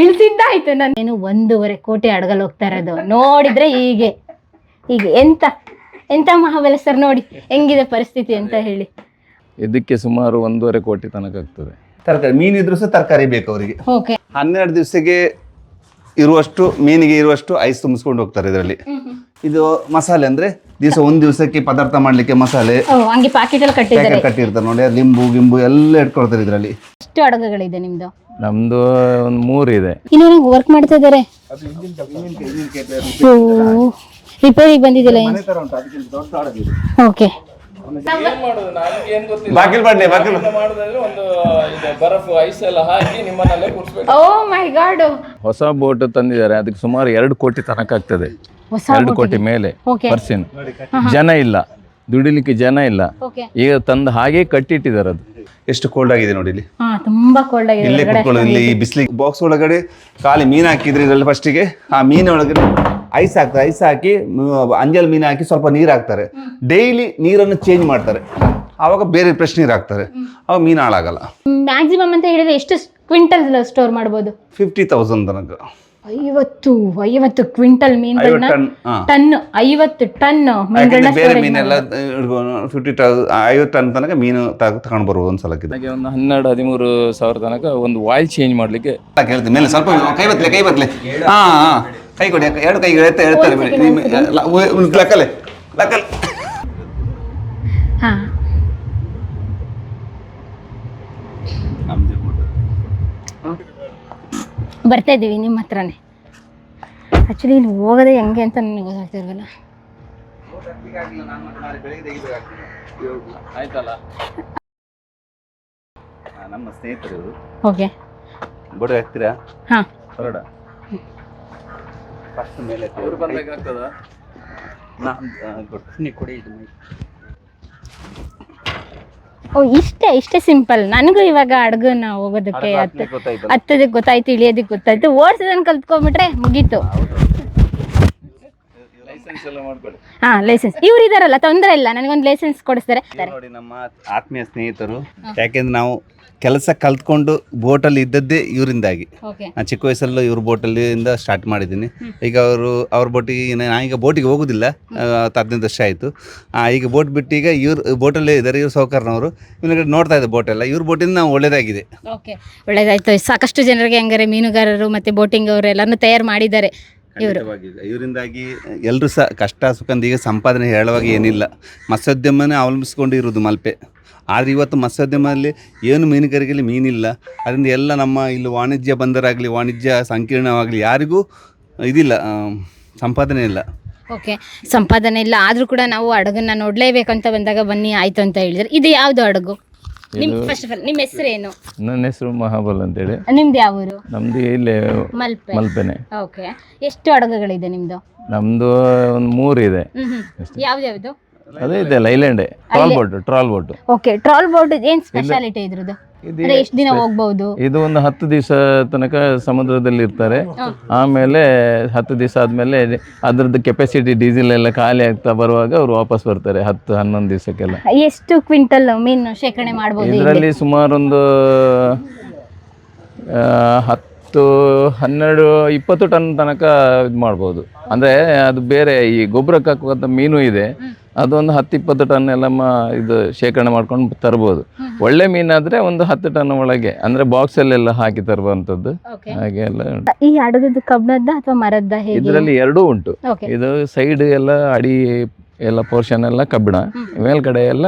ಇಳಿಸಿದ್ದಾಯ್ತು ನಾನು ಏನು ಒಂದೂವರೆ ಕೋಟಿ ಅಡಗಲ್ ಹೋಗ್ತಾ ಇರೋದು. ನೋಡಿದ್ರೆ ಹೀಗೆ. ಹೀಗೆ. ಎಂತ? ಎಂತ ಮಹಾಬಲ ಸರ್ ನೋಡಿ ಹೆಂಗಿದೆ ಪರಿಸ್ಥಿತಿ ಅಂತ ಹೇಳಿ. ಇದಕ್ಕೆ ಸುಮಾರು ಒಂದೂವರೆ ಕೋಟಿ ತನಕ ಆಗ್ತದೆ. ತರಕಾರಿ ಮೀನಿದ್ರು ಸಹ ತರಕಾರಿ ಬೇಕು ಅವರಿಗೆ. ಓಕೆ ಹನ್ನೆರಡು ದಿವಸಕ್ಕೆ ಇರುವಷ್ಟು ಮೀನಿಗೆ ಇರುವಷ್ಟು ಐಸ್ ತುಂಬಿಸ್ಕೊಂಡು ಹೋಗ್ತಾರೆ ಇದರಲ್ಲಿ. ಇದು ಮಸಾಲೆ ಅಂದ್ರೆ ದಿವಸ ಒಂದ್ ದಿವಸಕ್ಕೆ ಪದಾರ್ಥ ಮಾಡ್ಲಿಕ್ಕೆ ಮಸಾಲೆ. ಓ ಹಂಗೆ ಪಾಕೆಟ್ ಅಲ್ಲಿ ಕಟ್ಟಿದ್ದಾರೆ. ಪ್ಯಾಕೆಟ್ ಕಟ್ಟಿರ್ತಾರೆ ನೋಡಿ ಲಿಂಬು ಗಿಂಬು ಎಲ್ಲ ಇಟ್ಕೊಳ್ತಾರೆ ಇದರಲ್ಲಿ. ಎಷ್ಟು ಅಡಗಗಳಿದೆ ನಿಮ್ದು? ನಮ್ದು ಒಂದು ಮೂರು ಇದೆ ಇನ್ನೇನು ವರ್ಕ್ ಮಾಡ್ತಾ ಇದ್ದಾರೆ? ರಿಪೇರಿಗೆ ಬಂದಿದ್ದಿಲ್ಲ ಓಕೆ ಬಾಗಿಲ್ ಬಡ್ಲಿ ಬಾಗಿಲ್. ಮಾಡೋದಾದ್ರೆ ಒಂದು ಇದು ಐಸ್ ಎಲ್ಲ ಹಾಕಿ ನಿಮ್ಮನ್ನಲ್ಲೇ ಕೂರಿಸ್ಬೇಕು. ಓ ಮೈ ಗಾಡ್ ಹೊಸ ಬೋಟ್ ತಂದಿದ್ದಾರೆ ಅದಕ್ಕೆ ಸುಮಾರು ಎರಡು ಕೋಟಿ ತನಕ ಆಗ್ತದೆ. ಎರಡು ಕೋಟಿ ಮೇಲೆ ಪರ್ಸಿನ್. ಜನ ಇಲ್ಲ. ದುಡಿಲಿಕ್ಕೆ ಜನ ಇಲ್ಲ. ಓಕೆ ಈಗ ತಂದು ಹಾಗೆ ಕಟ್ಟಿಟ್ಟಿದ್ದಾರೆ ಅದು. ಎಷ್ಟು ಕೋಲ್ಡ್ ಆಗಿದೆ ನೋಡಿ ಇಲ್ಲಿ? ಹಾ ತುಂಬಾ ಕೋಲ್ಡ್ ಆಗಿದೆ. ಇಲ್ಲೇ ಕುತ್ಕೊಳ್ಳೋದು ಇಲ್ಲಿ ಈ ಬಿಸಿಲಿಗೆ ಬಾಕ್ಸ್ ಒಳಗಡೆ ಖಾಲಿ ಮೀನು ಹಾಕಿದ್ರೆ ಇದರಲ್ಲಿ ಫಸ್ಟಿಗೆ ಆ ಮೀನು ಒಳಗಡೆ ಐಸ್ ಹಾಕ್ತಾರೆ ಐಸ್ ಹಾಕಿ ಮ್, ಅಂಜಲ್ ಮೀನು ಹಾಕಿ ಸ್ವಲ್ಪ ನೀರು ಹಾಕ್ತಾರೆ. ಡೈಲಿ ನೀರನ್ನು ಚೇಂಜ್ ಮಾಡ್ತಾರೆ. ಆವಾಗ ಬೇರೆ ಫ್ರೆಶ್ ನೀರು ಹಾಕ್ತಾರೆ. ಅವಾಗ ಮೀನು ಹಾಳಾಗಲ್ಲ. ಮ್ಯಾಕ್ಸಿಮಮ್ ಅಂತ ಹೇಳಿದ್ರೆ ಎಷ್ಟು ಕ್ವಿಂಟಲ್ ಸ್ಟೋರ್ ಮಾಡ್ಬೋದು? ಫಿಫ್ಟಿ ತೌಸಂಡ್ ತನಕ. ಐವತ್ತು ಐವತ್ತು ಕ್ವಿಂಟಲ್ ಮೀನುಗಳನ್ನ ಟನ್ ಟನ್ ಐವತ್ತು ಟನ್ ಮೀನುಗಳನ್ನ ಬೇರೆ ಮೀನೆಲ್ಲ ಫಿಫ್ಟಿ ಐವತ್ತು ಟನ್ ತನಕ ಮೀನು ತಗೊಂಡು ಬರ್ಬೋದು ಒಂದು ಸಲಕ್ಕೆ ಹಾಗೆ ಒಂದು ಹನ್ನೆರಡು ಹದಿಮೂರು ಸಾವಿರ ತನಕ ಒಂದು ವಾಯ್ ಚೇಂಜ್ ಮಾಡಲಿಕ್ಕೆ ಹೇಳ್ತೀನಿ ಮೇಲೆ ಸ್ವಲ್ಪ ಕೈ ಬತ್ತಲೆ ಕೈ ಬತ್ತಲೆ ಹಾ ಹಾ ಕೈ ಕೊಡಿ ಎರಡು ಕೈ ಉ- ಲಕ್ಕಲೆ ಲಕ್ಕಲೆ ಹಾ. ಬರ್ತಾ ಇದ್ದೀವಿ ನಿಮ್ಮ ಹತ್ರನೇ. ಆ್ಯಕ್ಚುಲಿ ಇಲ್ಲಿ ಹೋಗೋದೇ ಹೆಂಗೆ ಅಂತ ನನಗೆ ಗೊತ್ತಾಗ್ತಿರ್ವಲ್ಲ ಆಯ್ತಲ್ಲ? ನಮ್ಮ ಸ್ನೇಹಿತರು. ಓಕೆ ಬೋರ್ಡ್ ಹಾಕ್ತೀರಾ ಹಾ. ಹೊರಡ. ಫಸ್ಟ್ ಮೇಲೆ ಬಂದಾಗ ಬರ್ಬೇಕಾಗ್ತದ ನಾನು ಕೊಡ್ತೀನಿ ಕೊಡಿ ಇದು. ಓ ಇಷ್ಟೇ ಇಷ್ಟೇ ಸಿಂಪಲ್ ನನಗೂ ಇವಾಗ ಅಡ್ಗನ ಹೋಗೋದಕ್ಕೆ? ಹತ್ತದಕ್ಕೆ ಗೊತ್ತಾಯ್ತು ಇಳಿಯೋದಕ್ಕೆ ಗೊತ್ತಾಯ್ತು. ಓಡ್ಸೋದನ್ನ ಕಲ್ತ್ಕೊಂಡ್ಬಿಟ್ರೆ ಮುಗೀತು. ಲೈಸೆನ್ಸ್ ಎಲ್ಲ ಮಾಡ್ಕೊಳ್ಳಿ ಹಾ ಲೈಸೆನ್ಸ್ ಇವ್ರು ಇದಾರಲ್ಲ ತೊಂದರೆ ಇಲ್ಲ ನನಗೊಂದು ಲೈಸೆನ್ಸ್ ಕೊಡಿಸ್ತಾರೆ. ಇವ್ರು ನೋಡಿ ನಮ್ಮ ಆತ್ಮೀಯ ಸ್ನೇಹಿತರು ಯಾಕೆಂದ್ರೆ ನಾವು ಕೆಲಸ ಕಲ್ತ್ಕೊಂಡು ಬೋಟಲ್ಲಿ ಇದ್ದದ್ದೇ ಇವರಿಂದಾಗಿ. ಓಕೆ ನಾನು ಚಿಕ್ಕ ವಯಸ್ಸಲ್ಲೂ ಇವ್ರ ಬೋಟಲ್ಲಿಂದ ಸ್ಟಾರ್ಟ್ ಮಾಡಿದ್ದೀನಿ. ಈಗ ಅವರು ಅವ್ರ ಬೋಟಿಗೆ ನಾನೀಗ ಬೋಟಿಗೆ ಹೋಗೋದಿಲ್ಲ ಆ, ಹತ್ತು ಹದಿನೈದು ವರ್ಷ ಆಯಿತು. ಈಗ ಬೋಟ್ ಬಿಟ್ಟು ಈಗ ಇವ್ರು ಬೋಟಲ್ಲೇ ಇದ್ದಾರೆ ಇವ್ರು ಸೌಕರ್ನವರು. ಇವ್ರಿಗೆ ನೋಡ್ತಾ ಇದ್ದೆ ಬೋಟೆಲ್ಲ. ಇವ್ರ ಬೋಟಿಂದ ನಾವು ಒಳ್ಳೇದಾಗಿದೆ. ಓಕೆ ಒಳ್ಳೇದಾಯ್ತು. ಸಾಕಷ್ಟು ಜನರಿಗೆ ಹಂಗಾರೆ ಮೀನುಗಾರರು ಮತ್ತೆ ಬೋಟಿಂಗ್ ಅವರು ಎಲ್ಲಾನು ತಯಾರು ಮಾಡಿದ್ದಾರೆ. ಇವರಿಂದಾಗಿ ಎಲ್ಲರೂ ಸಹ ಕಷ್ಟ ಸುಖಂದ ಈಗ ಸಂಪಾದನೆ ಹೇಳುವಾಗ ಏನಿಲ್ಲ. ಮತ್ಸ್ಯೋದ್ಯಮನೇ ಅವಲಂಬಿಸ್ಕೊಂಡು ಇರೋದು ಮಲ್ಪೆ. ಆದರೆ ಇವತ್ತು ಮತ್ಸ್ಯೋದ್ಯಮದಲ್ಲಿ ಏನು ಮೀನುಗಾರಿಕೆಯಲ್ಲಿ ಮೀನಿಲ್ಲ. ಅದರಿಂದ ಎಲ್ಲ ನಮ್ಮ ಇಲ್ಲಿ ವಾಣಿಜ್ಯ ಬಂದರಾಗಲಿ ವಾಣಿಜ್ಯ ಸಂಕೀರ್ಣವಾಗಲಿ ಯಾರಿಗೂ ಇದಿಲ್ಲ ಸಂಪಾದನೆ ಇಲ್ಲ. ಓಕೆ. ಸಂಪಾದನೆ ಇಲ್ಲ. ಆದರೂ ಕೂಡ ನಾವು ಹಡಗನ್ನ ನೋಡಲೇಬೇಕಂತ ಬಂದಾಗ ಬನ್ನಿ ಆಯಿತು ಅಂತ ಹೇಳಿದ್ರೆ. ಇದು ಯಾವುದು ಹಡಗು? ನಿಮ್ ಫಸ್ಟ್ ಆಫ್ ಆಲ್ ನಿಮ್ಮ ಹೆಸರೇನು? ನನ್ನ ಹೆಸರು ಮಹಾಬಲ್ ಅಂತೇಳಿ. ನಿಮ್ದು ಯಾವ ಊರು ನಮ್ದು ಇಲ್ಲೇ ಮಲ್ಪೆ. ಮಲ್ಪೆನೆ. ಓಕೆ. ಎಷ್ಟು ಹಡಗುಗಳಿದೆ ನಿಮ್ದು? ನಮ್ದು ಒಂದು ಮೂರು ಇದೆ ಯಾವ್ದು ಯಾವ್ದು? ಅದೇ ಇದೆ ಲೈಲ್ಯಾಂಡೆ trawl boat trawl boat okay trawl boat ಏನ್ ಸ್ಪೆಷಾಲಿಟಿ ಇದ್ರದ್ದು? ಎಷ್ಟು ದಿನ ಹೋಗ್ಬಹುದು ಇದು ಒಂದು ಹತ್ತು ದಿವಸ ತನಕ ಸಮುದ್ರದಲ್ಲಿ ಇರ್ತಾರೆ. ಆಮೇಲೆ ಹತ್ತು ದಿವಸ ಆದ್ಮೇಲೆ ಅದ್ರದ್ದು ಕೆಪಾಸಿಟಿ ಡೀಸೆಲ್ ಎಲ್ಲ ಖಾಲಿ ಆಗ್ತಾ ಬರುವಾಗ ಅವ್ರು ವಾಪಸ್ ಬರ್ತಾರೆ ಹತ್ತು ಹನ್ನೊಂದು ದಿವಸಕ್ಕೆಲ್ಲ. ಎಷ್ಟು ಕ್ವಿಂಟಲ್ ಮೀನು ಶೇಖರಣೆ ಮಾಡಬಹುದು ಇದರಲ್ಲಿ ಸುಮಾರೊಂದು ಹತ್ತು ಹನ್ನೆರಡು ಇಪ್ಪತ್ತು ಟನ್ ತನಕ ಇದು ಮಾಡ್ಬೋದು ಅಂದರೆ ಅದು ಬೇರೆ ಈ ಗೊಬ್ಬರಕ್ಕೆ ಹಾಕುವಂಥ ಮೀನು ಇದೆ. ಅದೊಂದು ಹತ್ತು ಇಪ್ಪತ್ತು ಟನ್ ಎಲ್ಲ ಮ ಇದು ಶೇಖರಣೆ ಮಾಡ್ಕೊಂಡು ತರ್ಬೋದು. ಒಳ್ಳೆ ಮೀನಾದರೆ ಒಂದು ಹತ್ತು ಟನ್ ಒಳಗೆ ಅಂದ್ರೆ ಬಾಕ್ಸ್ ಅಲ್ಲೆಲ್ಲ ಹಾಕಿ ತರುವಂತದ್ದು ಹಾಗೆ ಎಲ್ಲ ಈ ಹಡಗದ್ದು ಕಬ್ಬಣದ ಅಥವಾ ಮರದ ಇದರಲ್ಲಿ ಎರಡೂ ಉಂಟು. ಇದು ಸೈಡ್ ಎಲ್ಲ ಅಡಿ ಎಲ್ಲ ಪೋರ್ಷನ್ ಎಲ್ಲ ಕಬ್ಬಿಣ. ಮೇಲ್ಗಡೆ ಎಲ್ಲ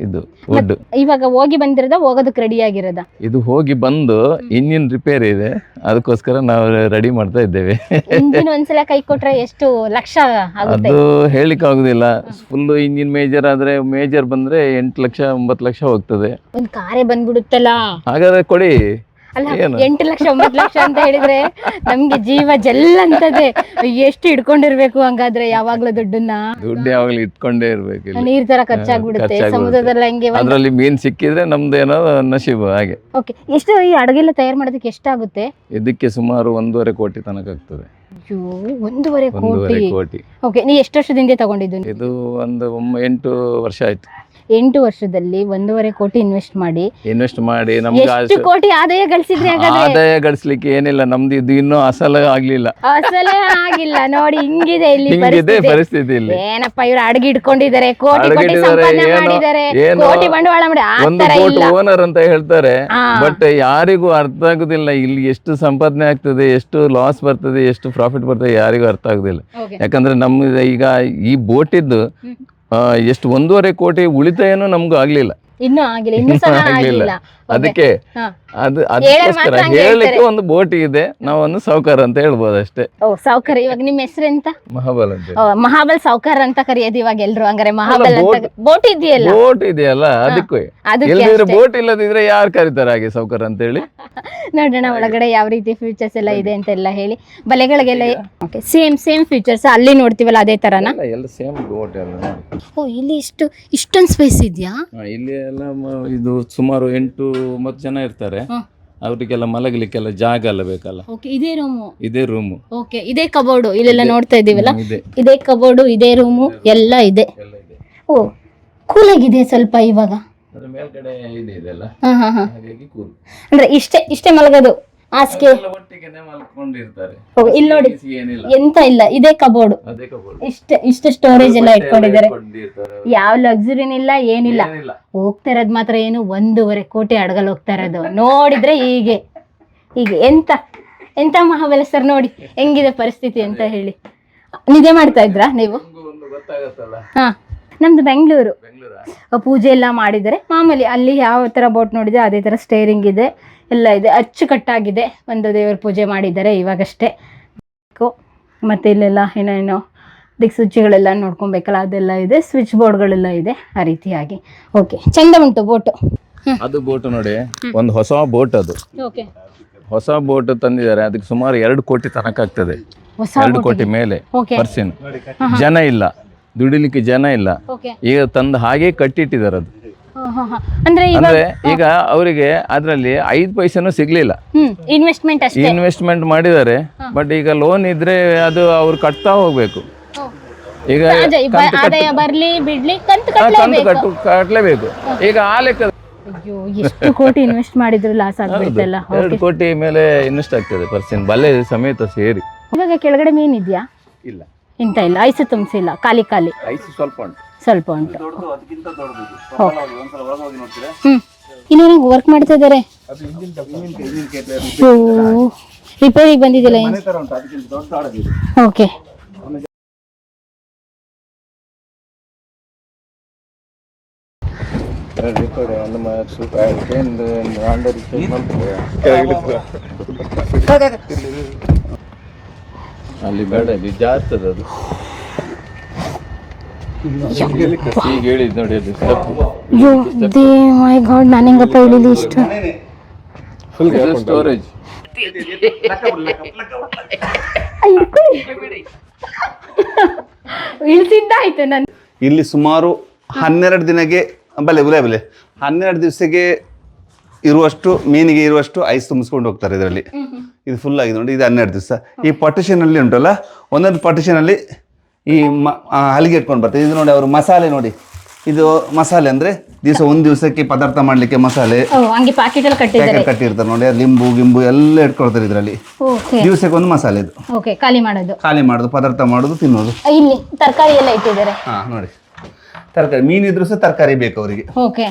ಇದು ವುಡ್ ಇವಾಗ ಹೋಗಿ ಬಂದಿರೋದ ಹೋಗೋದಕ್ಕೆ ರೆಡಿ ಆಗಿರೋದ? ಇದು ಹೋಗಿ ಬಂದು ಇಂಜಿನ್ ರಿಪೇರಿ ಇದೆ. ಅದಕ್ಕೋಸ್ಕರ ನಾವು ರೆಡಿ ಮಾಡ್ತಾ ಇದ್ದೇವೆ. ಇಂಜಿನ್ ಒಂದ್ಸಲ ಕೈ ಕೊಟ್ರೆ ಎಷ್ಟು ಲಕ್ಷ ಅದು ಹೇಳಿಕ್ ಆಗುದಿಲ್ಲ. ಫುಲ್ ಇಂಜಿನ್ ಮೇಜರ್ ಆದ್ರೆ ಮೇಜರ್ ಬಂದ್ರೆ ಎಂಟು ಲಕ್ಷ ಒಂಬತ್ತು ಲಕ್ಷ ಹೋಗ್ತದೆ. ಒಂದ್ ಕಾರೇ ಬಂದ್ಬಿಡುತ್ತಲ್ಲ? ಹಾಗಾದ್ರೆ ಕೊಡಿ. ಅಲ್ಲ? ಎಂಟು ಲಕ್ಷ ಒಂಬತ್ತು ಲಕ್ಷ ಅಂತ ಹೇಳಿದ್ರೆ ನಮ್ಗೆ ಜೀವ ಜಲ್ ಅಂತದೆ ಎಷ್ಟು ಇಟ್ಕೊಂಡಿರ್ಬೇಕು ಹಂಗಾದ್ರೆ ಯಾವಾಗ್ಲೂ ದುಡ್ಡನ್ನ? ದುಡ್ಡು ಯಾವಾಗ್ಲೂ ಇಟ್ಕೊಂಡೇ ಇರ್ಬೇಕು. ನೀರ್ ತರ ಖರ್ಚಾಗ್ಬಿಡುತ್ತೆ. ಸಮುದ್ರದಲ್ಲ ಹಂಗೆ ಅದ್ರಲ್ಲಿ ಮೀನ್ ಸಿಕ್ಕಿದ್ರೆ ನಮ್ದು ಏನೋ ನಶೀಬು ಹಾಗೆ. ಓಕೆ ಎಷ್ಟು ಈ ಅಡಗೆಲ್ಲ ತಯಾರು ಮಾಡೋದಕ್ಕೆ ಎಷ್ಟಾಗುತ್ತೆ? ಇದಕ್ಕೆ ಸುಮಾರು ಒಂದೂವರೆ ಕೋಟಿ ತನಕ ಆಗ್ತದೆ. ಅಯ್ಯೋ ಒಂದೂವರೆ ಕೋಟಿ. ಓಕೆ ನೀ ಎಷ್ಟು ವರ್ಷದಿಂದ ತಗೊಂಡಿದ್ದು? ಇದು ಒಂದು ಎಂಟು ವರ್ಷ ಆಯ್ತು. ಎಂಟು ವರ್ಷದಲ್ಲಿ ಒಂದೂವರೆ ಕೋಟಿ ಇನ್ವೆಸ್ಟ್ ಮಾಡಿ. ಇನ್ವೆಸ್ಟ್ ಮಾಡಿ ನಮ್ಗೆ ಎಷ್ಟು ಕೋಟಿ ಆದಾಯ ಗಳಿಸಿದ್ರಿ ಹಾಗಾದ್ರೆ? ಆದಾಯ ಗಳಿಸ್ಲಿಕ್ಕೆ ಏನಿಲ್ಲ ನಮ್ದು ಇದು ಇನ್ನೂ ಅಸಲ ಆಗ್ಲಿಲ್ಲ. ಅಸಲೇ ಆಗಿಲ್ಲ. ನೋಡಿ ಹಿಂಗಿದೆ ಇಲ್ಲಿ ಹಿಂಗಿದೆ ಪರಿಸ್ಥಿತಿ. ಪರಿಸ್ಥಿತಿ ಇಲ್ಲಿ. ಏನಪ್ಪ ಇವ್ರು ಅಡಗಿ ಇಟ್ಕೊಂಡಿದ್ದಾರೆ ಕೋಟಿ ಕೋಟಿ ಅಡಗಿಟ್ಟಿದ್ದಾರೆ, ಸಂಪಾದನೆ ಏನೋ- ಮಾಡಿದ್ದಾರೆ. ಏನೋ ಕೋಟಿ ಬಂಡವಾಳ ಮಾಡಿ ಒಂದು ಆತರ ಕೋಟಿ ಇಲ್ಲ. ಓನರ್ ಅಂತ ಹೇಳ್ತಾರೆ ಹಾ. ಬಟ್ ಯಾರಿಗೂ ಅರ್ಥ ಆಗುದಿಲ್ಲ ಇಲ್ಲಿ ಎಷ್ಟು ಸಂಪಾದನೆ ಆಗ್ತದೆ ಎಷ್ಟು ಲಾಸ್ ಬರ್ತದೆ ಎಷ್ಟು ಪ್ರಾಫಿಟ್ ಬರ್ತದೆ ಯಾರಿಗೂ ಅರ್ಥ ಆಗುದಿಲ್ಲ. Okay. ಯಾಕಂದ್ರೆ ನಮ್ಮ ಈಗ ಈ ಬೋಟ್ ಆ, ಎಷ್ಟು ಒಂದೂವರೆ ಕೋಟಿ ಉಳಿತಾಯನೂ ನಮಗೂ ಆಗ್ಲಿಲ್ಲ. ಇನ್ನೂ ಆಗಿಲ್ಲ ಇನ್ನೂ ಸಹ ಆಗಿಲ್ಲ. ಅದಕ್ಕೆ ಅದು ಅದಕ್ಕೋಸ್ಕರ ಹೇಳಲಿಕ್ಕೆ ಒಂದು ಬೋಟ್ ಇದೆ. ನಾವು ಒಂದು ಸಾವುಕಾರ ಅಂತ ಹೇಳ್ಬೋದು ಅಷ್ಟೇ. ಓ ಸಾವ್ಕಾರ. ಇವಾಗ ನಿಮ್ಮ ಹೆಸರು ಎಂತ? ಮಹಾಬಲ್ ಅಂತ ಮಹಾಬಲ್ ಸೌಕರ್ ಅಂತ ಕರೆಯೋದು ಇವಾಗ ಎಲ್ರು. ಹಂಗಾರೆ ಮಹಾಬಲ್ ಅಂತ ಬೋಟ್ ಇದೆಯಲ್ಲ? ಬೋಟ್ ಇದೆಯಲ್ಲ ಅದಕ್ಕೆ. ಅದಕ್ಕೆ ಎಲ್ಲಿದ್ರೆ ಬೋಟ್ ಇಲ್ಲದಿದ್ರೆ ಯಾರು ಕರೀತಾರೆ ಹಾಗೆ ಸೌಕರ್ ಅಂತ ಹೇಳಿ? ನೋಡೋಣ ಒಳಗಡೆ ಯಾವ ರೀತಿ ಫೀಚರ್ಸ್ ಎಲ್ಲ ಇದೆ ಅಂತ ಎಲ್ಲ ಹೇಳಿ. ಬಲೆಗಳಿಗೆಲ್ಲ ಸೇಮ್ ಸೇಮ್ ಫೀಚರ್ಸ್ ಅಲ್ಲಿ ನೋಡ್ತೀವಲ್ಲ ಅದೇ ತರನಾ? ಎಲ್ಲ ಸೇಮ್ ಬೋಟ್ ಎಲ್ಲ ಓ ಇಲ್ಲಿ ಇಷ್ಟು ಇಷ್ಟೊಂದು ಸ್ಪೇಸ್ ಇದೆಯಾ? ಇಲ್ಲಿ ಎಲ್ಲ ಮ- ಇದು ಸುಮಾರು ಎಂಟು ಒಂಬತ್ತು ಜನ ಇರ್ತಾರೆ. ಅವರಿಗೆಲ್ಲ ಮಲಗಲಿಕ್ಕೆಲ್ಲ ಜಾಗ ಎಲ್ಲ ಬೇಕಲ್ಲ? ಓಕೆ ಇದೇ ರೂಮು ಇದೇ ರೂಮು ಓಕೆ ಇದೇ ಕಬೋರ್ಡು ಇಲ್ಲೆಲ್ಲ ನೋಡ್ತಾ ಇದೀವಲ್ಲ ಇದೆ. ಇದೇ ಕಬೋರ್ಡು ಇದೇ ರೂಮು ಎಲ್ಲ ಇದೆ. ಎಲ್ಲ ಇದೆ. ಓ ಕೂಲಾಗಿದೆ ಸ್ವಲ್ಪ ಇವಾಗ. ಅದ್ರ ಮೇಲ್ಗಡೆ ಇದೆ ಇದೆಲ್ಲ. ಹಾ ಹಾ ಹಾ. ಹಾಗಾಗಿ ಕೂಲ್. ಅಂದ್ರೆ ಇಷ್ಟೇ ಇಷ್ಟೇ ಮಲಗೋದು? ಹಾಸಿಗೆ ಮಲ್ಕೊಂಡಿರ್ತಾರೆ. ಓ, ಇಲ್ಲಿ ನೋಡಿ. ಎಂತ ಇಲ್ಲ ಇದೇ ಕಬೋರ್ಡು ಇಷ್ಟ ಇಷ್ಟ ಸ್ಟೋರೇಜ್ ಎಲ್ಲ ಇಟ್ಕೊಂಡಿದ್ದಾರೆ. ಯಾವ ಲಕ್ಸುರಿನಿಲ್ಲ ಏನಿಲ್ಲ. ಏನಿಲ್ಲ. ಹೋಗ್ತಾ ಇರೋದು ಮಾತ್ರ ಏನು ಒಂದೂವರೆ ಕೋಟಿ ಅಡಗಲ್ ಹೋಗ್ತಾ ಇರೋದು. ನೋಡಿದ್ರೆ ಹೀಗೆ. ಹೀಗೆ. ಎಂತ ಎಂತ ಮಹಾಬಲ ಸರ್ ನೋಡಿ ಹೆಂಗಿದೆ ಪರಿಸ್ಥಿತಿ ಅಂತ ಹೇಳಿ. ನಿದ್ದೆ ಮಾಡ್ತಾ ಇದ್ರಾ ನೀವು? ನಮ್ಗೂ ಒಂದು ಗೊತ್ತಾಗತ್ತಲ್ಲ. ಹಾ. ನಮ್ದು ಬೆಂಗಳೂರು. ಪೂಜೆ ಎಲ್ಲ ಮಾಡಿದರೆ ಮಾಮೂಲಿ ಅಲ್ಲಿ ಯಾವ ಥರ ಬೋಟ್ ನೋಡಿದೆ ಅದೇ ಥರ ಸ್ಟೇರಿಂಗ್ ಇದೆ. ಎಲ್ಲ ಇದೆ. ಅಚ್ಚುಕಟ್ಟಾಗಿದೆ. ಒಂದು ದೇವರ ಪೂಜೆ ಮಾಡಿದ್ದಾರೆ ಇವಾಗಷ್ಟೇ. ಮತ್ತು ಇಲ್ಲೆಲ್ಲ ಏನೇನೋ ದಿಕ್ಸೂಚಿಗಳೆಲ್ಲ ನೋಡ್ಕೊಬೇಕಲ್ಲ ಅದೆಲ್ಲ ಇದೆ. ಸ್ವಿಚ್ ಬೋರ್ಡ್ಗಳೆಲ್ಲ ಇದೆ ಆ ರೀತಿಯಾಗಿ. ಓಕೆ ಚಂದ ಉಂಟು ಬೋಟು ಅದು ಬೋಟ್ ನೋಡಿ. ಒಂದು ಹೊಸ ಬೋಟ್ ಅದು. ಓಕೆ ಹೊಸ ಬೋಟ್ ತಂದಿದ್ದಾರೆ. ಅದಕ್ಕೆ ಸುಮಾರು ಎರಡು ಕೋಟಿ ತನಕ ಆಗ್ತದೆ. ಎರಡು ಕೋಟಿ ಮೇಲೆ ಪರ್ಸಿನ್ ಜನ ಇಲ್ಲ. ದುಡಿಲಿಕ್ಕೆ ಜನ ಇಲ್ಲ. ಈಗ ತಂದು ಹಾಗೆ ಕಟ್ಟಿಟ್ಟಿದ್ದಾರೆ ಅದು. ಅಂದ್ರೆ ಈಗ ಅವರಿಗೆ ಅದರಲ್ಲಿ ಐದು ಪೈಸೆನೂ ಸಿಗ್ಲಿಲ್ಲ. ಇನ್ವೆಸ್ಟ್ಮೆಂಟ್ ಇನ್ವೆಸ್ಟ್ಮೆಂಟ್ ಮಾಡಿದ್ದಾರೆ ಬಟ್ ಈಗ ಲೋನ್ ಇದ್ರೆ ಅದು ಅವ್ರು ಕಟ್ತಾ ಹೋಗ್ಬೇಕು. ಈಗ ಬರ್ಲಿ ಬಿಡ್ಲಿ ಕಂತು ಕಟ್ಲೇಬೇಕು. ಈಗ ಆ ಲೆಕ್ಕ ಅಯ್ಯೋ ಎಷ್ಟು ಕೋಟಿ ಇನ್ವೆಸ್ಟ್ ಮಾಡಿದ್ರು ಲಾಸ್ ಆಗ್ಬಿಡ್ತಲ್ಲ ಎರಡು ಕೋಟಿ ಮೇಲೆ ಇನ್ವೆಸ್ಟ್ ಆಗ್ತದೆ ಪರ್ಸೆಂಟ್ ಬಲೆ ಸಮೇತ ಸೇರಿ. ಇವಾಗ ಕೆಳಗಡೆ ಮೀನ್ ಇದೆಯಾ? ಇಲ್ಲ. ಇಂತ ಇಲ್ಲ ಐಸು ತುಂಬಿಸಿಲ್ಲ ಖಾಲಿ ಖಾಲಿ. ಐಸ್ ಸ್ವಲ್ಪ ಉಂಟು. ಸ್ವಲ್ಪ ಉಂಟು. ಹ್ಮ್. ಇನ್ನೇನು ವರ್ಕ್ ಮಾಡ್ತಾ ಇದ್ದಾರೆ ರಿಪೇರಿಗೆ ಬಂದಿದ್ದಿಲ್ಲ ಓಕೆ ಅಲ್ಲಿ ಬೇಡ ಇಲ್ಲಿ ಜಾರ್ತದೆ ಅದು ಈಗ ಹೇಳಿದ್ ನೋಡಿ ಅದು. ಅಯ್ಯೋ ದೇ ಮೈ ಗಾಡ್ ನಾನು ಹೆಂಗಪ್ಪ ಹೇಳಿದ್ದು ಇಷ್ಟು? ಫುಲ್ ಸ್ಟೋರೇಜ್ ಇಳಿಸಿದ್ದಾಯ್ತು ನಾನು ಇಲ್ಲಿ ಸುಮಾರು ಹನ್ನೆರಡು ದಿನಗೆ ಬಲೆ ಬಲೆ ಬಲೆ. ಹನ್ನೆರಡು ದಿವಸಕ್ಕೆ ಇರುವಷ್ಟು ಮೀನಿಗೆ ಇರುವಷ್ಟು ಐಸ್ ತುಂಬಿಸ್ಕೊಂಡು ಹೋಗ್ತಾರೆ ಇದರಲ್ಲಿ. ಇದು ಫುಲ್ ಆಗಿದೆ ನೋಡಿ ಇದು ಹನ್ನೆರಡು ದಿವಸ. ಈ partition ಅಲ್ಲಿ ಉಂಟಲ್ಲ ಒಂದೊಂದು partition ಅಲ್ಲಿ ಈ ಮ ಆ, ಹಲಿಗೆ ಇಟ್ಕೊಂಡು ಬರ್ತಾರೆ ಇದು ನೋಡಿ ಅವರು ಮಸಾಲೆ ನೋಡಿ. ಇದು ಮಸಾಲೆ ಅಂದ್ರೆ ದಿವಸ ಒಂದು ದಿವಸಕ್ಕೆ ಪದಾರ್ಥ ಮಾಡ್ಲಿಕ್ಕೆ ಮಸಾಲೆ. ಓ ಹಂಗೆ ಪ್ಯಾಕೆಟ್ ಅಲ್ಲಿ ಕಟ್ಟಿದ್ದಾರೆ ಪ್ಯಾಕೆಟ್ ಕಟ್ಟಿರ್ತಾರೆ ನೋಡಿ ಅದು ಲಿಂಬು ಗಿಂಬು ಎಲ್ಲ ಇಟ್ಕೊಳ್ತಾರೆ ಇದರಲ್ಲಿ. ಓಕೆ ದಿವಸಕ್ಕೆ ಒಂದು ಮಸಾಲೆ ಇದು. ಓಕೆ ಖಾಲಿ ಮಾಡೋದು. ಖಾಲಿ ಮಾಡೋದು ಪದಾರ್ಥ ಮಾಡೋದು ತಿನ್ನೋದು. ಇಲ್ಲಿ ತರಕಾರಿ ಎಲ್ಲ ಇಟ್ಟಿದ್ದಾರೆ. ಹಾಂ ನೋಡಿ. ತರಕಾರಿ ಮೀನ್ ಇದ್ರೂ ಸಹ ತರಕಾರಿ ಬೇಕು ಅವರಿಗೆ. ಓಕೆ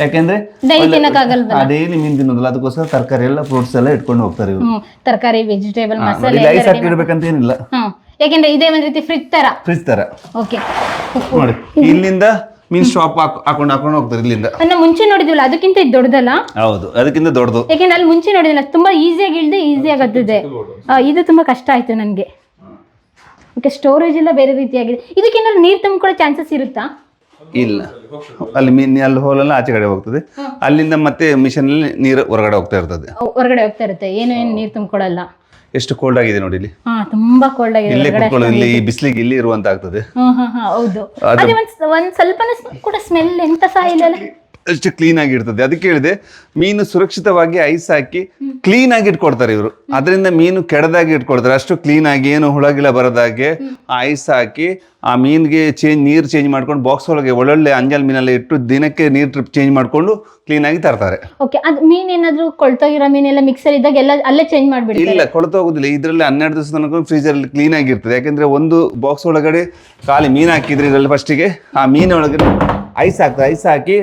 ಯಾಕೆಂದ್ರೆ ಡೈಲಿ ತಿನ್ನಕ್ಕಾಗಲ್ವಲ್ಲ? ಡೈಲಿ ಮೀನು ತಿನ್ನೋದಿಲ್ಲ ಅದಕ್ಕೋಸ್ಕರ ತರಕಾರಿ ಎಲ್ಲ ಫ್ರೂಟ್ಸ್ ಎಲ್ಲ ಇಟ್ಕೊಂಡು ಹೋಗ್ತಾರೆ ಇವರು. ಹ್ಮ್ ತರಕಾರಿ ವೆಜಿಟೇಬಲ್ ಹಾ, ಮಸಾಲೆ ನೋಡಿ ಐಸ್ ಹಾಕಿ ಇಡ್ಬೇಕಂತ ಏನಿಲ್ಲ. ಹ್ಮ್ ಯಾಕೆಂದ್ರೆ ಇದೇ ಒಂದ್ ರೀತಿ ಫ್ರಿಜ್ ತರ. ಫ್ರಿಜ್ ತರ. ಓಕೆ ನೋಡಿ ಇಲ್ಲಿಂದ ಮೀನ್ ಶಾಪ್ ಹಾಕೊಂಡು ಹಾಕೊಂಡು ಹೋಗ್ತಾರೆ ಇಲ್ಲಿಂದ. ಅನ್ನ ಮುಂಚೆ ನೋಡಿದ್ವಲ್ಲ ಅದಕ್ಕಿಂತ ಇದು ದೊಡ್ಡದಲ್ಲ? ಹೌದು ಅದಕ್ಕಿಂತ ದೊಡ್ಡದು. ಯಾಕೆಂದ್ರೆ ಅಲ್ಲಿ ಮುಂಚೆ ನೋಡಿದ್ವಲ್ಲ ತುಂಬಾ ಈಸಿಯಾಗಿ ಇಳ್ದು ಈಸಿಯಾಗಿ ಹತ್ತಿದೆ ಆ, ಇದು ತುಂಬಾ ಕಷ್ಟ ಆಯ್ತು ನನಗೆ. ಓಕೆ ಸ್ಟೋರೇಜ್ ಎಲ್ಲ ಬೇರೆ ರೀತಿಯಾಗಿದೆ. ಇದಕ್ಕೇನಾದ್ರು ನೀರು ತುಂಬಿಕೊಳ್ಳೋ ಚಾನ್ಸಸ್ ಇರುತ್ತಾ? ಇಲ್ಲ. ಅಲ್ಲಿ ಮೀನ್ ಅಲ್ಲಿ ಹೋಲೆಲ್ಲ ಆಚೆ ಕಡೆ ಹೋಗ್ತದೆ. ಅಲ್ಲಿಂದ ಮತ್ತೆ ಮಿಷನ್ ಅಲ್ಲಿ ನೀರು ಹೊರಗಡೆ ಹೋಗ್ತಾ ಇರ್ತದೆ. ಹೊರಗಡೆ ಹೋಗ್ತಾ ಇರುತ್ತೆ. ಏನು ಏನು ನೀರು ತುಂಬಿಕೊಳ್ಳಲ್ಲ ಎಷ್ಟು ಕೋಲ್ಡ್ ಆಗಿದೆ ನೋಡಿ ಇಲ್ಲಿ. ಹಾ ತುಂಬಾ ಕೋಲ್ಡ್ ಆಗಿದೆ. ಇಲ್ಲೇ ಹೊರಗಡೆ ಕುತ್ಕೊಳ್ಳೋದು ಇಲ್ಲಿ ಬಿಸಿಲಿಗೆ ಇಲ್ಲಿ ಇರುವಂತ ಆಗ್ತದೆ ಹ್ಮ್ ಹ್ಮ್ ಹ್ಮ್ ಹೌದು. ಅದೇ ಒಂದ್ ಒಂದ್ ಸ್ವಲ್ಪನೂ ಕೂಡ ಸ್ಮೆಲ್ ಎಂತ ಸಹ ಇಲ್ಲಲ್ಲ. ಅಷ್ಟು ಕ್ಲೀನ್ ಆಗಿ ಇರ್ತದೆ. ಅದಕ್ಕೆ ಹೇಳಿದೆ ಮೀನು ಸುರಕ್ಷಿತವಾಗಿ ಐಸ್ ಹಾಕಿ ಕ್ಲೀನ್ ಆಗಿ ಇಟ್ಕೊಡ್ತಾರೆ ಇವರು. ಅದರಿಂದ ಮೀನು ಕೆಡದಾಗಿ ಇಟ್ಕೊಡ್ತಾರೆ. ಅಷ್ಟು ಕ್ಲೀನ್ ಆಗಿ ಏನು ಹುಳಗಿಳ ಬರದಾಗೆ ಐಸ್ ಹಾಕಿ ಆ ಮೀನಿಗೆ ಚೇಂಜ್ ನೀರು ಚೇಂಜ್ ಮಾಡ್ಕೊಂಡು ಬಾಕ್ಸ್ ಒಳಗೆ ಒಳ್ಳೊಳ್ಳೆ ಅಂಜಲ್ ಮೀನೆಲ್ಲ ಇಟ್ಟು ದಿನಕ್ಕೆ ನೀರು ಟ್ರಿಪ್ ಚೇಂಜ್ ಮಾಡ್ಕೊಂಡು ಕ್ಲೀನ್ ಆಗಿ ತರ್ತಾರೆ. ಓಕೆ ಅದು ಮೀನ್ ಏನಾದ್ರು ಕೊಳ್ತೋಗಿರೋ ಮೀನೆಲ್ಲ ಮಿಕ್ಸರ್ ಇದ್ದಾಗ ಎಲ್ಲ ಅಲ್ಲೇ ಚೇಂಜ್ ಮಾಡ್ಬಿಡ್ತಾರೆ? ಇಲ್ಲ ಕೊಳತೋಗುದಿಲ್ಲ ಇದರಲ್ಲಿ ಹನ್ನೆರಡು ದಿವಸ ತನಕ ಫ್ರೀಜರ್ ಅಲ್ಲಿ ಕ್ಲೀನ್ ಆಗಿರ್ತದೆ ಯಾಕಂದ್ರೆ ಒಂದು ಬಾಕ್ಸ್ ಒಳಗಡೆ ಖಾಲಿ ಮೀನು ಹಾಕಿದ್ರೆ ಇದರಲ್ಲಿ ಫಸ್ಟಿಗೆ ಆ ಮೀನ್ ಒಳಗಡೆ ಐಸ್ ಹಾಕ್ತಾರೆ ಐಸ್ ಹಾಕಿ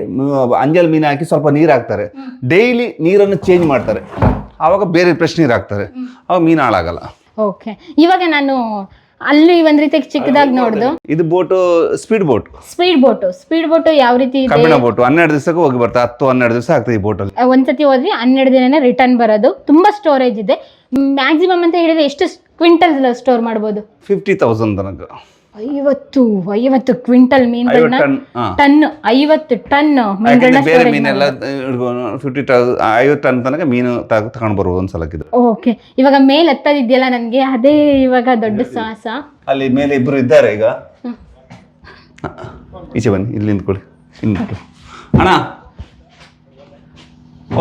ಅಂಜಲ್ ಮೀನು ಹಾಕಿ ಸ್ವಲ್ಪ ನೀರು ಹಾಕ್ತಾರೆ. ಡೈಲಿ ನೀರನ್ನು ಚೇಂಜ್ ಮಾಡ್ತಾರೆ. ಆವಾಗ ಬೇರೆ ಫ್ರೆಶ್ ನೀರು ಹಾಕ್ತಾರೆ. ಅವಾಗ ಮೀನು ಹಾಳಾಗಲ್ಲ. ಓಕೆ. ಇವಾಗ ನಾನು ಅಲ್ಲಿ ಒಂದ್ ರೀತಿ ಚಿಕ್ಕದಾಗಿ ನೋಡ್ದು. ಇದು boat speed boat. Speed boat. Speed boat ಯಾವ ರೀತಿ ಕಬ್ಬಿಣ ಬೋಟ್. ಹನ್ನೆರಡು ದಿವಸಕ್ಕೆ ಹೋಗಿ ಬರ್ತಾ ಹತ್ತು ಹನ್ನೆರಡು ದಿವಸ ಆಗ್ತದೆ ಈ ಬೋಟಲ್ಲಿ. ಒಂದ್ಸತಿ ಹೋದ್ವಿ ಹನ್ನೆರಡು ದಿನನೇ ರಿಟರ್ನ್ ಬರೋದು. ತುಂಬಾ ಸ್ಟೋರೇಜ್ ಇದೆ. ಮ್ಯಾಕ್ಸಿಮಮ್ ಅಂತ ಹೇಳಿದ್ರೆ ಎಷ್ಟು ಕ್ವಿಂಟಲ್ ಸ್ಟೋರ್ ಮಾಡ್ಬೋದು? ಫಿಫ್ಟಿ ತೌಸಂಡ್ ತನಕ. ಐವತ್ತು ಐವತ್ತು ಕ್ವಿಂಟಲ್ ಮೀನುಗಳನ್ನ ಟನ್ ಐವತ್ತು ಟನ್ ಮೀನುಗಳನ್ನ ಬೇರೆ ಮೀನೆಲ್ಲ ಫಿಫ್ಟಿ ಐವತ್ತು ಟನ್ ತನಕ ಮೀನು ತಗೊಂಡು ಬರ್ಬೋದು ಒಂದು ಸಲಕ್ಕಿದ್ರೆ ಓಕೆ ಇವಾಗ ಮೇಲೆ ಹತ್ತದಿದ್ಯಲ್ಲ ನನಗೆ ಅದೇ ಇವಾಗ ದೊಡ್ಡ ಸಾಹಸ. ಅಲ್ಲಿ ಮೇಲೆ ಇಬ್ರು ಇದ್ದಾರೆ ಈಗ. ಈಚೆ ಬನ್ನಿ ಇಲ್ಲಿ ನಿಂತ್ಕೊಳ್ಳಿ ಇಲ್ಲಿ. ಅಣ್ಣ.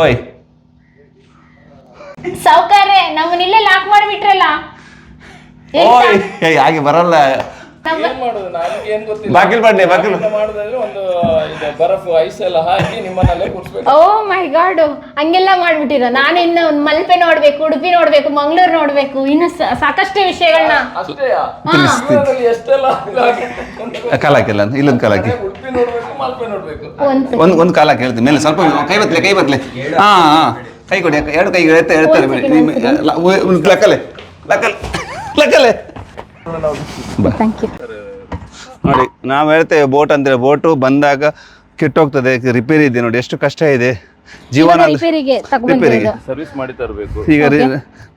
ಓಯ್. ಸಾವುಕಾರೆ ನಮ್ಮನ್ನ ಇಲ್ಲೇ ಲಾಕ್ ಮಾಡಿಬಿಟ್ರಲ್ಲ? ಓಯ್ ಹಾಗೆ ಬರಲ್ಲ. ಏನ್ ಮಾಡೋದು? ನನಗೆ ಏನ್ ಗೊತ್ತಿಲ್ಲ. ಬಾಗಿಲ್ ಬನ್ನಿ ಬಾಗಿಲ್. ಇನ್ನ ಮಾಡುದಾದ್ರೆ ಒಂದು ಇದು ಬರಫ್ ಐಸ್ ಎಲ್ಲ ಹಾಕಿ ನಿಮ್ಮನ್ನಲ್ಲೇ ಕೂರ್ಸ್ಬೇಕು. ಓ ಮೈ ಗಾಡ್. ಹಂಗೆಲ್ಲ ಮಾಡ್ಬಿಟ್ಟಿರ? ನಾನು ಇನ್ನು ಮಲ್ಪೆ ನೋಡ್ಬೇಕು ಉಡುಪಿ ನೋಡ್ಬೇಕು ಮಂಗಳೂರು ನೋಡ್ಬೇಕು. ಇನ್ನು ಸ- ಸಾಕಷ್ಟು ವಿಷಯಗಳನ್ನ ಅಷ್ಟೇಯಾ ಜೀವನದಲ್ಲಿ ಎಷ್ಟೆಲ್ಲ ಆಗಿದೆ. ಕಾಲಾಕಿಲ್ಲ ಇಲ್ಲೊಂದು ಕಾಲಾಕಿ ಉಡುಪಿ ನೋಡ್ಬೇಕು ಮಲ್ಪೆ ನೋಡ್ಬೇಕು. ಒಂದು ಒಂದು ಒಂದು ಕಾಲಾಕಿ ಹೇಳ್ತೀನಿ. ಮೇಲೆ ಸ್ವಲ್ಪ ಕೈ ಬತ್ತಲೆ ಕೈ ಬತ್ತಲೆ ಹಾ ಹಾ. ಕೈ ಕೊಡಿ ಎರಡು ಕೈ ಹೇಳ್ತಾ ಹೇಳ್ತಾರೆ ನಿಮ್ಮ ಲಕ್ಕಲೆ ಲಕ್ಕಲೆ ಲಕ್ಕಲೆ ನೋಡಿ ನಾವು ಹೇಳ್ತೇವೆ ಬೋಟ್ ಅಂದ್ರೆ ಬೋಟು ಬಂದಾಗ ಕೆಟ್ಟೋಗ್ತದೆ ರಿಪೇರಿ ಇದೆ ನೋಡಿ ಎಷ್ಟು ಕಷ್ಟ ಇದೆ. ಜೀವನ ರಿಪೇರಿಗೆ ಸರ್ವಿಸ್ ಮಾಡಿ ತರಬೇಕು. ಈಗ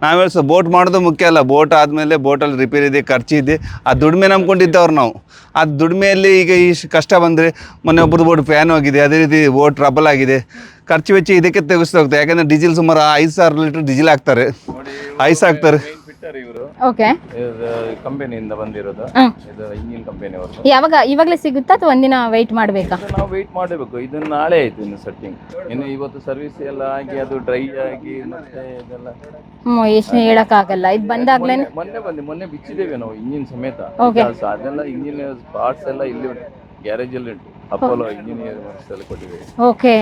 ನಾವು ಹೇಳಿ ಬೋಟ್ ಮಾಡೋದು ಮುಖ್ಯ ಅಲ್ಲ ಬೋಟ್ ಆದಮೇಲೆ ಬೋಟಲ್ಲಿ ರಿಪೇರಿ ಇದೆ ಖರ್ಚು ಇದೆ ಆ ದುಡಿಮೆ ನಂಬ್ಕೊಂಡಿದ್ದವ್ರು ನಾವು. ಆ ದುಡಿಮೆಯಲ್ಲಿ ಈಗ ಈ ಕಷ್ಟ ಬಂದರೆ ಮೊನ್ನೆ ಒಬ್ಬರು ಬೋಟ್ ಫ್ಯಾನ್ ಹೋಗಿದೆ ಅದೇ ರೀತಿ ಬೋಟ್ ಟ್ರಬಲ್ ಆಗಿದೆ. ಖರ್ಚು ವೆಚ್ಚ ಇದಕ್ಕೆ ತೆಗೆಸ್ತಾ ಹೋಗ್ತದೆ ಯಾಕಂದರೆ ಡೀಸೆಲ್ ಸುಮಾರು ಐದು ಸಾವಿರ ಲೀಟ್ರ್ ಡೀಸೆಲ್ ಹಾಕ್ತಾರೆ. ಐಸ್ ಹಾಕ್ತಾರೆ. ಫಿಟ್ಟರ್ ಇವರು. ಓಕೆ ಕಂಪನಿ ಕಂಪನಿಯಿಂದ ಬಂದಿರೋದು. ಇದು ಇಂಜಿನ್ ಕಂಪನಿ ಅವರು ಯಾವಾಗ ಇವಾಗಲೇ ಸಿಗುತ್ತಾ ಅಥವಾ ಒಂದಿನ ವೆಯ್ಟ್ ಮಾಡಬೇಕಾ? ನಾವು ವೆಯ್ಟ್ ಮಾಡಬೇಕು. ಇದು ನಾಳೆ ಆಯ್ತು ಇನ್ನು ಸೆಟ್ಟಿಂಗ್ ಇನ್ನು ಇವತ್ತು ಸರ್ವಿಸ್ ಎಲ್ಲ ಆಗಿ ಅದು ಡ್ರೈ ಆಗಿ ಮತ್ತೆ ಇದೆಲ್ಲ. ಎಷ್ಟು ಹೇಳಕ್ಕಾಗಲ್ಲ. ಇದು ಬಂದಾಗ್ಲೇ ಮೊನ್ನೆ- ಬಂದು ಮೊನ್ನೆ ಬಿಚ್ಚಿದ್ದೇವೆ ನಾವು ಇಂಜಿನ್ ಸಮೇತ. ಅದೆಲ್ಲ ಇಂಜಿನ್ ಪಾರ್ಟ್ಸ್ ಎಲ್ಲ ಇಲ್ಲಿ ಉಂಟು ಗ್ಯಾರೇಜ್ ಅಲ್ಲಿ ಉಂಟು. ಅಪೋಲೋ ಇಂಜಿನಿಯರ್ ಅಲ್ಲಿ ಕೊಟ್ಟಿದೆ. ಓಕೆ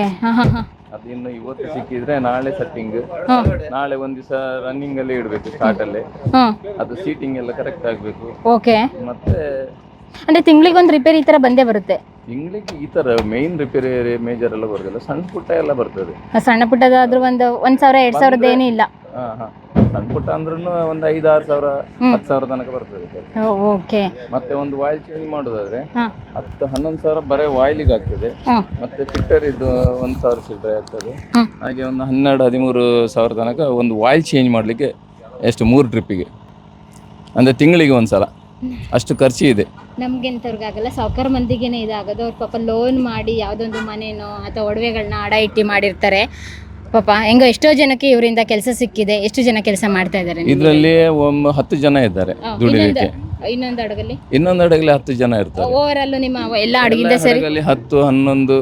ಅದು ಇನ್ನು ಇವತ್ತು ಸಿಕ್ಕಿದ್ರೆ ನಾಳೆ ಸೆಟ್ಟಿಂಗ್ ನಾಳೆ ಒಂದ್ ದಿವಸ ರನ್ನಿಂಗ್ ಅಲ್ಲಿ ಇಡಬೇಕು ಸ್ಟಾರ್ಟ್ ಅಲ್ಲಿ. ಅದು ಸೀಟಿಂಗ್ ಎಲ್ಲ ಕರೆಕ್ಟ್ ಆಗ್ಬೇಕು. ಓಕೆ ಮತ್ತೆ ಅಂದ್ರೆ ತಿಂಗಳಿಗೆ ಒಂದು ರಿಪೇರಿ ಈ ತರ ಬಂದೇ ಬರುತ್ತೆ? ತಿಂಗಳಿಗೆ ಈ ತರ ಮೇನ್ ರಿಪೇರಿ ಮೇಜರ್ ಎಲ್ಲ ಬರೋದಿಲ್ಲ ಸಣ್ಣ ಪುಟ್ಟ ಎಲ್ಲ ಬರ್ತದೆ. ಸಣ್ಣ ಪುಟ್ಟದಾದ್ರೂ ಒಂದು ಒಂದ್ ಸಾವಿರ ಎರಡ್ ಸಾವಿರದ ಏನೂ ಇಲ್ಲ. ಸಣ್ಣ ಪುಟ್ಟ ಅಂದ್ರೂ ಒಂದು ಐದು ಆರು ಸಾವಿರ ಹತ್ತು ಸಾವಿರ ತನಕ ಬರ್ತದೆ. ಓಕೆ. ಮತ್ತೆ ಒಂದು ವಾಯಿಲ್ ಚೇಂಜ್ ಮಾಡೋದಾದ್ರೆ ಹಾಂ. ಹತ್ತು ಹನ್ನೊಂದು ಸಾವಿರ ಬರೀ ವಾಯಿಲಿಗೆ ಆಗ್ತದೆ ಹಾಂ. ಮತ್ತೆ ಫಿಲ್ಟರ್ ಇದು ಒಂದು ಸಾವಿರ ಚಿಲ್ಲರೆ ಆಗ್ತದೆ. ಹ್ಮ್. ಹಾಗೆ ಒಂದು ಹನ್ನೆರಡು ಹದಿಮೂರು ಸಾವಿರ ತನಕ ಒಂದು ವಾಯಿಲ್ ಚೇಂಜ್ ಮಾಡಲಿಕ್ಕೆ ಎಷ್ಟು? ಮೂರು ಟ್ರಿಪ್ಪಿಗೆ ಅಂದರೆ ತಿಂಗಳಿಗೆ ಒಂದು ಸಲ ಅಷ್ಟು ಖರ್ಚು ಇದೆ. ನಮ್ಗೆ ಆಗಲ್ಲ ಸಾವುಕಾರ ಮಂದಿಗೇನೆ ಇದಾಗೋದು. ಅವ್ರು ಪಾಪ ಲೋನ್ ಮಾಡಿ ಯಾವುದೊಂದು ಮನೇನೋ ಅಥವಾ ಒಡವೆಗಳನ್ನ ಅಡ ಇಟ್ಟು ಮಾಡಿರ್ತಾರೆ. ಪಾಪ ಹೆಂಗೋ ಎಷ್ಟೋ ಜನಕ್ಕೆ ಇವರಿಂದ ಕೆಲಸ ಸಿಕ್ಕಿದೆ ಎಷ್ಟು ಜನ ಕೆಲಸ ಮಾಡ್ತಾ ಇದ್ದಾರೆ ಇದರಲ್ಲಿ ಹತ್ತು ಜನ ಇದ್ದಾರೆ ದುಡಿಲಿಕ್ಕೆ. ಇನ್ನೊಂದು ಅಡಗಲ್ಲಿ ಇನ್ನೊಂದು ಹಡಗಲ್ಲಿ ಹತ್ತು ಜನ ಇರ್ತಾರೆ. ಓವರ್ ಅಲ್ಲೂ ನಿಮ್ಮ ಎಲ್ಲ ಸರಿ? ಹಡಗಲ್ಲಿ ಹತ್ತು ಹನ್ನೊಂದು.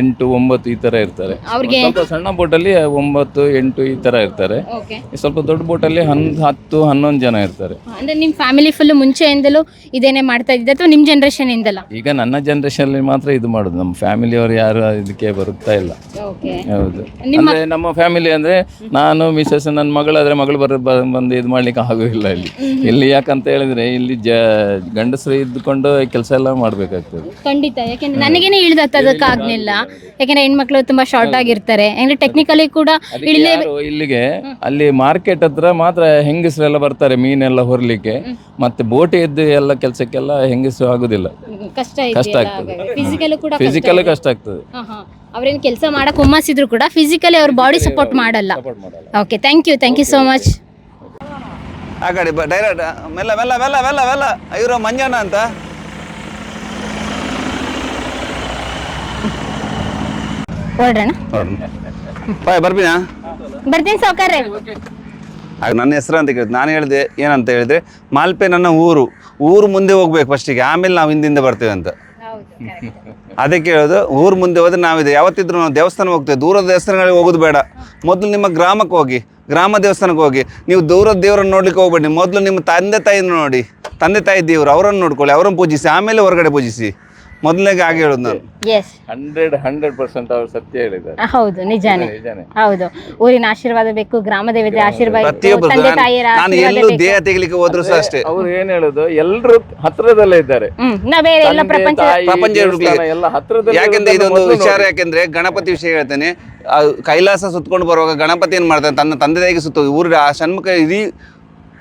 ಎಂಟು ಒಂಬತ್ತು ಈ ತರ ಇರ್ತಾರೆ. ಅವ್ರಿಗೆ ಸ್ವಲ್ಪ ಸಣ್ಣ ಬೋಟಲ್ಲಿ ಒಂಬತ್ತು ಎಂಟು ಈ ತರ ಇರ್ತಾರೆ. ಓಕೆ. ಸ್ವಲ್ಪ ದೊಡ್ಡ ಬೋಟಲ್ಲಿ ಹನ್ ಹತ್ತು ಹನ್ನೊಂದು ಜನ ಇರ್ತಾರೆ. ಅಂದ್ರೆ ನಿಮ್ಮ ಫ್ಯಾಮಿಲಿ ಫುಲ್ ಮುಂಚೆಯಿಂದಲೂ ಇದೇನೇ ಮಾಡ್ತಾ ಇದ್ದೆ ಅಥವಾ ನಿಮ್ಮ ಜನರೇಷನ್ ಇಂದಲ್ಲ ಈಗ ನನ್ನ ಜನರೇಷನ್ ಮಾತ್ರ ಇದು ಮಾಡೋದು. ನಮ್ಮ ಫ್ಯಾಮಿಲಿ ಅವ್ರು ಯಾರು ಇದಕ್ಕೆ ಬರುತ್ತಾ ಇಲ್ಲ. ಓಕೆ. ಹೌದು. ಅಂದ್ರೆ ನಮ್ಮ ಫ್ಯಾಮಿಲಿ ಅಂದ್ರೆ ನಾನು ಮಿಸಸ್ ನನ್ನ ಮಗಳಾದ್ರೆ ಮಗಳು ಬರ ಬಂದು ಇದು ಮಾಡ್ಲಿಕ್ಕೆ ಆಗೋದಿಲ್ಲ ಇಲ್ಲಿ. ಇಲ್ಲಿ ಯಾಕಂತ ಹೇಳಿದ್ರೆ ಇಲ್ಲಿ ಜ ಗಂಡಸರು ಇದ್ದುಕೊಂಡು ಕೆಲಸ ಎಲ್ಲ ಮಾಡ್ಬೇಕಾಗ್ತದೆ. ಖಂಡಿತ ಯಾಕೆಂದ್ರೆ ನನಗೇನೆ ಇಳಿದತ್ತದಕ್ಕಾಗ್ಲಿಲ್ಲ ಯಾಕೆಂದ್ರೆ ಹೆಣ್ಮಕ್ಳು ತುಂಬಾ ಶಾರ್ಟ್ ಆಗಿರ್ತಾರೆ. ಯಾಕಂದ್ರೆ ಟೆಕ್ನಿಕಲಿ ಕೂಡ ಇಳಿಲೇ ಯಾರು ಇಲ್ಲಿಗೆ ಅಲ್ಲಿ ಮಾರ್ಕೆಟ್ ಹತ್ರ ಮಾತ್ರ ಹೆಂಗಸರೆಲ್ಲ ಬರ್ತಾರೆ ಮೀನೆಲ್ಲ ಹೊರಲಿಕ್ಕೆ. ಮತ್ತೆ ಬೋಟ್ ಎದ್ದು ಎಲ್ಲ ಕೆಲಸಕ್ಕೆಲ್ಲ ಹೆಂಗಸು ಆಗುದಿಲ್ಲ. ಕಷ್ಟ ಕಷ್ಟ ಆಗ್ತದೆ. ಫಿಸಿಕಲ್ ಕೂಡ ಫಿಸಿಕಲ್ ಕಷ್ಟ ಆಗ್ತದೆ. ಅವ್ರೇನು ಕೆಲಸ ಮಾಡಕ್ ಹುಮ್ಮಸಿದ್ರು ಕೂಡ ಫಿಸಿಕಲಿ ಅವ್ರ ಬಾಡಿ ಸಪೋರ್ಟ್ ಮಾಡಲ್ಲ. ಸಪೋರ್ಟ್ ಮಾಡಲ್ಲ. Okay thank you thank you so much ಆ ಕಡೆ ಬ ಡೈರೆಕ್ಟ್ ಮೆಲ್ಲ ಮೆಲ್ಲ ಮೆಲ್ಲ ಮೆಲ್ಲ ಮೆಲ್ಲ. ಇವರು ಮಂಜಣ್ಣ ಅಂತ. ಹೊರಡೋಣ ಬಾಯ್ ಬರ್ತೀನಾ ಬರ್ತೀನಿ ಸಾವುಕಾರ್ರೆ. ಆಗ ನನ್ನ ಹೆಸರು ಅಂತ ಕೇಳಿದ್ ನಾನು ಹೇಳಿದೆ ಏನಂತ ಹೇಳಿದ್ರೆ ಮಾಲ್ಪೆ ನನ್ನ ಊರು. ಊರು ಮುಂದೆ ಹೋಗ್ಬೇಕು ಫಸ್ಟಿಗೆ ಆಮೇಲೆ ನಾವು ಹಿಂದಿಂದ ಬರ್ತೇವೆ ಅಂತ. ಅದಕ್ಕೆ ಹೇಳೋದು ಊರು ಮುಂದೆ ಹೋದ್ರೆ ನಾವಿದೆ. ಯಾವತ್ತಿದ್ರು ನಾವು ದೇವಸ್ಥಾನ ಹೋಗ್ತೇವೆ. ದೂರದ ದೇವಸ್ಥಾನಗಳಿಗೆ ಹೋಗೋದು ಬೇಡ. ಮೊದಲು ನಿಮ್ಮ ಗ್ರಾಮಕ್ಕೆ ಹೋಗಿ, ಗ್ರಾಮ ದೇವಸ್ಥಾನಕ್ಕೆ ಹೋಗಿ. ನೀವು ದೂರದ ದೇವರನ್ನು ನೋಡ್ಲಿಕ್ಕೆ ಹೋಗ್ಬೇಡಿ. ಮೊದಲು ನಿಮ್ಮ ತಂದೆ ತಾಯಿನ ನೋಡಿ, ತಂದೆ ತಾಯಿ ದೇವರು, ಅವರನ್ನು ನೋಡ್ಕೊಳ್ಳಿ, ಅವರನ್ನು ಪೂಜಿಸಿ, ಆಮೇಲೆ ಹೊರಗಡೆ ಪೂಜಿಸಿ. ಮೊದಲನೇಗೆ ಆಗಿ ಹೇಳೋದು ನಾನು. ಎಸ್ ಹಂಡ್ರೆಡ್ ಹಂಡ್ರೆಡ್ ಪರ್ಸೆಂಟ್ ಅವರು ಸತ್ಯ ಹೇಳಿದ್ದಾರೆ. ಹೌದು ನಿಜಾನೇ. ನಿಜಾನೇ. ಹೌದು. ಊರಿನ ಆಶೀರ್ವಾದ ಬೇಕು ಗ್ರಾಮ ದೇವತೆ ಆಶೀರ್ವಾದ ಬೇಕು, ಪ್ರತಿಯೊಬ್ಬರು ತಂದೆ ನಾನು- ತಾಯಿಯರ ನಾನು ಆಶೀರ್ವಾದ ಎಲ್ಲೂ ದೇಹ ತೆಗಿಲಿಕ್ಕೆ ಹೋದ್ರು ಸಹ ಅಷ್ಟೇ. ಅವ್ರು ಏನ್ ಹೇಳುದು? ಎಲ್ರು ಹತ್ರದಲ್ಲೇ ಇದ್ದಾರೆ. ಹ್ಮ್ ಬೇರೆ ಎಲ್ಲ ತಂದೆ, ಪ್ರಪಂಚ ತಾಯಿ, ಪ್ರಪಂಚ ದೇವಸ್ಥಾನ ಹುಡುಕ್ಲಿಕ್ಕೆ. ಎಲ್ಲ ಹತ್ರದಲ್ಲೇ ಯಾಕೆಂದ್ರೆ ಇರೋದನ್ನ ಇದೊಂದು ಮೊದ್ಲು ವಿಚಾರ ನೋಡಿ. ಯಾಕೆಂದ್ರೆ ಗಣಪತಿ ವಿಷಯ ಹೇಳ್ತೇನೆ. ಆ ಕೈಲಾಸ ಸುತ್ಕೊಂಡು ಬರುವಾಗ ಗಣಪತಿ ಏನ್ ಮಾಡ್ತಾನೆ ತನ್ನ ತಂದೆ ತಾಯಿಗೆ ಸುತ್ತ ಊರಿನ ಆ ಷಣ್ಮುಖ ಇಡೀ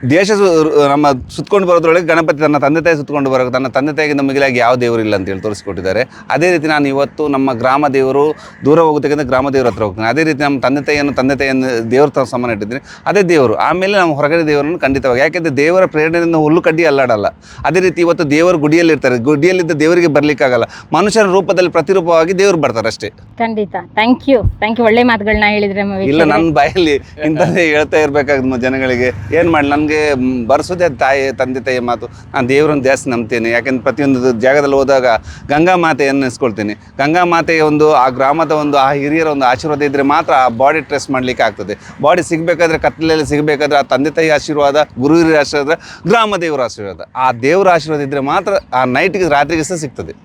ದೇಶ ಸು- ನಮ್ಮ ಸುತ್ತಕೊಂಡು ಬರೋದ್ರೊಳಗೆ ಗಣಪತಿ ತನ್ನ ತಂದೆ ತಾಯಿ ಸುತ್ತಕೊಂಡು ಬರೋ ತನ್ನ ತಂದೆ ತಾಯಿಗೆ ಮಿಗಿಲಾಗಿ ಯಾವ ದೇವರು ಇಲ್ಲ ಅಂತೇಳಿ ತೋರಿಸ್ಕೊಟ್ಟಿದ್ದಾರೆ. ಅದೇ ರೀತಿ ನಾನು ಇವತ್ತು ನಮ್ಮ ಗ್ರಾಮ ದೇವರು ದೂರ ಹೋಗೋದಕ್ಕಿಂತ ಗ್ರಾಮ ದೇವರ ಹತ್ರ ಹೋಗ್ತೀನಿ. ಅದೇ ರೀತಿ ನಮ್ಮ ತಂದೆ ತಾಯಿಯನ್ನು ತಂದೆ ತಾಯಿಯನ್ನು ದೇವ್ರ ತರ ಸಮಾನ ಇಟ್ಟಿದ್ದೀನಿ. ಅದೇ ದೇವರು ಆಮೇಲೆ ನಾವು ಹೊರಗಡೆ ದೇವರನ್ನು ಖಂಡಿತವಾಗಿ ಯಾಕೆಂದರೆ ದೇವರ ಪ್ರೇರಣೆಯಿಂದ ಹುಲ್ಲು ಕಡ್ಡಿ ಅಲ್ಲಾಡಲ್ಲ. ಅದೇ ರೀತಿ ಇವತ್ತು ದೇವರು ಗುಡಿಯಲ್ಲಿ ಇರ್ತಾರೆ. ಗುಡಿಯಲ್ಲಿದ್ದ ದೇವರಿಗೆ ಬರಲಿಕ್ಕಾಗಲ್ಲ. ಮನುಷ್ಯರ ರೂಪದಲ್ಲಿ ಪ್ರತಿರೂಪವಾಗಿ ದೇವರು ಬರ್ತಾರೆ ಅಷ್ಟೇ. ಖಂಡಿತ. ಥ್ಯಾಂಕ್ ಯು ಥ್ಯಾಂಕ್ ಯು ಒಳ್ಳೆ ಮಾತುಗಳನ್ನ ಹೇಳಿದ್ರೆ ಇಲ್ಲ. ನನ್ನ ಬಾಯಲ್ಲಿ ಇಂಥದ್ದೇ ಹೇಳ್ತಾ ಇರಬೇಕಾಗ ಜನಗಳಿಗೆ. ಏನು ಮಾಡಿ ನನಗೆ ಬರ್ಸೋದೇ ತಾಯಿ ತಂದೆ ತಾಯಿ ಮಾತು. ನಾನು ದೇವರನ್ನು ಜಾಸ್ತಿ ನಂಬ್ತೇನೆ. ಯಾಕೆಂದ್ರೆ ಪ್ರತಿಯೊಂದು ಜಾಗದಲ್ಲಿ ಹೋದಾಗ ಗಂಗಾ ಮಾತೆಯನ್ನು ನೆನೆಸ್ಕೊಳ್ತೀನಿ ಗಂಗಾ ಮಾತೆಯ ಒಂದು ಆ ಗ್ರಾಮದ ಒಂದು ಆ ಹಿರಿಯರ ಒಂದು ಆಶೀರ್ವಾದ ಇದ್ದರೆ ಮಾತ್ರ ಆ ಬಾಡಿ ಟ್ರೆಸ್ ಮಾಡಲಿಕ್ಕೆ ಆಗ್ತದೆ. ಬಾಡಿ ಸಿಗಬೇಕಾದ್ರೆ ಕತ್ತಲೆಯಲ್ಲಿ ಸಿಗಬೇಕಾದ್ರೆ ಆ ತಂದೆ ತಾಯಿ ಆಶೀರ್ವಾದ ಗುರು ಹಿರಿಯರ ಆಶೀರ್ವಾದ ಗ್ರಾಮ ದೇವರ ಆಶೀರ್ವಾದ. ಆ ದೇವರ ಆಶೀರ್ವಾದ ಇದ್ದರೆ ಮಾತ್ರ ಆ ನೈಟ್ಗೆ ರಾತ್ರಿಗೆ ಸಹ ಸಿಗ್ತದೆ.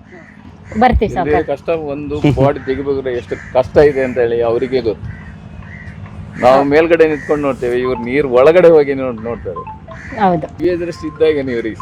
ಬರ್ತೀವಿ ಕಷ್ಟ ಒಂದು ಬಾಡಿ ತೆಗಿಬೇಕಾದ್ರೆ ಎಷ್ಟು ಕಷ್ಟ ಇದೆ ಅಂತ ಹೇಳಿ ಅವರಿಗೆ ಗೊತ್ತು. ನಾವು ಮೇಲ್ಗಡೆ ನಿಂತ್ಕೊಂಡು ನೋಡ್ತೇವೆ ಇವ್ರು ನೀರು ಒಳಗಡೆ ಹೋಗಿ ನೋಡ್ ನೋಡ್ತಾರೆ. ಹೌದು. ಇದ್ದಾಗ ನೀವ್ರಿಗೆ